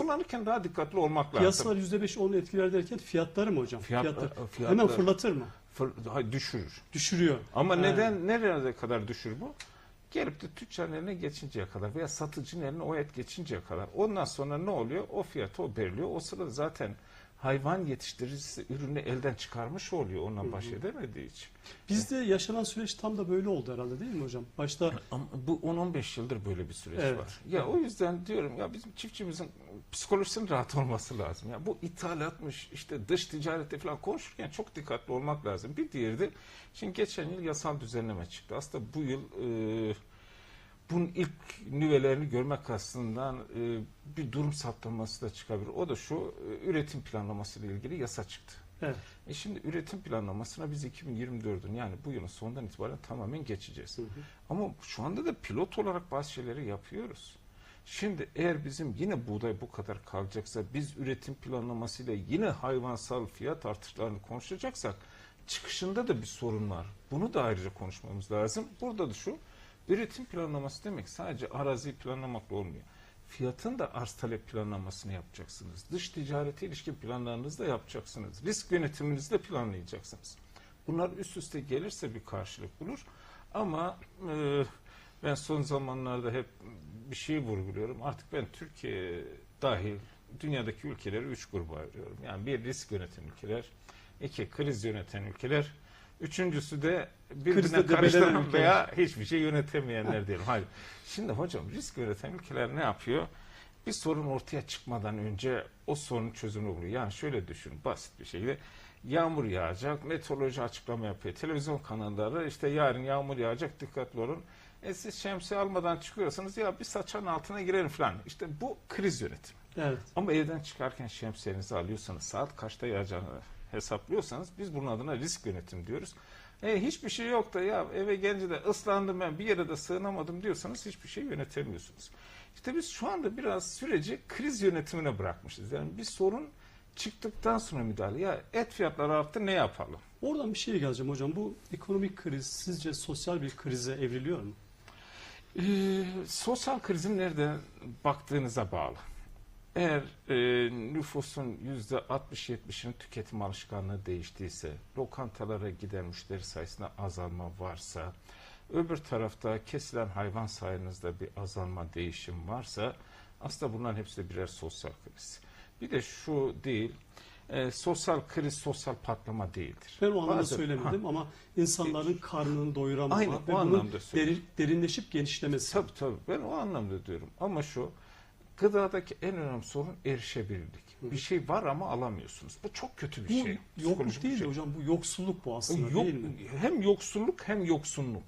Kullanırken daha dikkatli olmak lazım. piyasalar %5 10 etkiler derken fiyatları mı hocam? Fiyat- Fiyatlar. e, fiyatlar- Hemen fırlatır mı? Fır- hayır, düşürür. Düşürüyor. Ama Ha. neden nereye kadar düşür bu? Gelip de tüccarın eline geçinceye kadar veya satıcının eline o et geçinceye kadar. Ondan sonra ne oluyor? O fiyatı o belirliyor. O sırada zaten hayvan yetiştiricisi ürünü elden çıkarmış oluyor ondan baş edemediği için. Bizde yaşanan süreç tam da böyle oldu herhalde değil mi hocam? Başta Ama bu 10-15 yıldır böyle bir süreç Evet. var. Ya o yüzden diyorum ya bizim çiftçimizin psikolojisinin rahat olması lazım. Ya bu ithalatmış işte dış ticarette falan konuşurken çok dikkatli olmak lazım. Bir diğeri de şimdi geçen yıl yasal düzenleme çıktı. Aslında bu yıl e, bunun ilk nüvelerini görmek açısından e, bir durum saptaması da çıkabilir. O da şu e, üretim planlaması ile ilgili yasa çıktı. evet. E şimdi üretim planlamasına biz 2024'ün yani bu yılın sonundan itibaren tamamen geçeceğiz. Hı hı. Ama şu anda da pilot olarak bazı şeyleri yapıyoruz. Şimdi eğer bizim yine buğday bu kadar kalacaksa biz üretim planlamasıyla yine hayvansal fiyat artışlarını konuşacaksak çıkışında da bir sorun var. Bunu da ayrıca konuşmamız lazım. Burada da şu üretim planlaması demek sadece araziyi planlamakla olmuyor. Fiyatın da arz talep planlamasını yapacaksınız. Dış ticarete ilişkin planlarınızı da yapacaksınız. Risk yönetiminizi de planlayacaksınız. Bunlar üst üste gelirse bir karşılık bulur. Ama e, ben son zamanlarda hep bir şey vurguluyorum. Artık ben Türkiye dahil dünyadaki ülkeleri üç gruba ayırıyorum. Yani bir risk yöneten ülkeler, iki kriz yöneten ülkeler, üçüncüsü de birbirine debelenen karıştıran ülkeler. veya hiçbir şey yönetemeyenler diyelim. Hayır. Şimdi hocam risk yöneten ülkeler ne yapıyor? Bir sorun ortaya çıkmadan önce o sorunun çözümü buluyor. Yani şöyle düşünün basit bir şekilde yağmur yağacak, meteoroloji açıklama yapıyor. Televizyon kanalları işte yarın yağmur yağacak dikkatli olun. E siz şemsiye almadan çıkıyorsanız ya bir saçan altına girelim falan. İşte bu kriz yönetimi. Evet. Ama evden çıkarken şemsiyenizi alıyorsanız saat kaçta yağacağını hesaplıyorsanız biz bunun adına risk yönetim diyoruz. E, hiçbir şey yok da ya eve gelince de ıslandım ben bir yere de sığınamadım diyorsanız hiçbir şey yönetemiyorsunuz. İşte biz şu anda biraz süreci kriz yönetimine bırakmışız. Yani bir sorun çıktıktan sonra müdahale. Ya et fiyatları arttı ne yapalım? Oradan bir şey geleceğim hocam. Bu ekonomik kriz sizce sosyal bir krize evriliyor mu? Ee, sosyal krizin nerede baktığınıza bağlı. Eğer e, nüfusun yüzde 60-70'inin tüketim alışkanlığı değiştiyse, lokantalara giden müşteri sayısında azalma varsa, öbür tarafta kesilen hayvan sayınızda bir azalma, değişim varsa, aslında bunların hepsi de birer sosyal kriz. Bir de şu değil, e, sosyal kriz sosyal patlama değildir. Ben o anlamda Bazen- söylemedim Ha. ama insanların karnını doyuramama Aynen, ve bunun derinleşip genişlemesi. Tabii tabii ben o anlamda diyorum. Ama şu gıdadaki en önemli sorun erişebilirlik. Hı. Bir şey var ama alamıyorsunuz. Bu çok kötü bir Bu şey. yokluk değil de şey. hocam bu yoksulluk bu aslında Yok, değil mi? hem yoksulluk hem yoksunluk.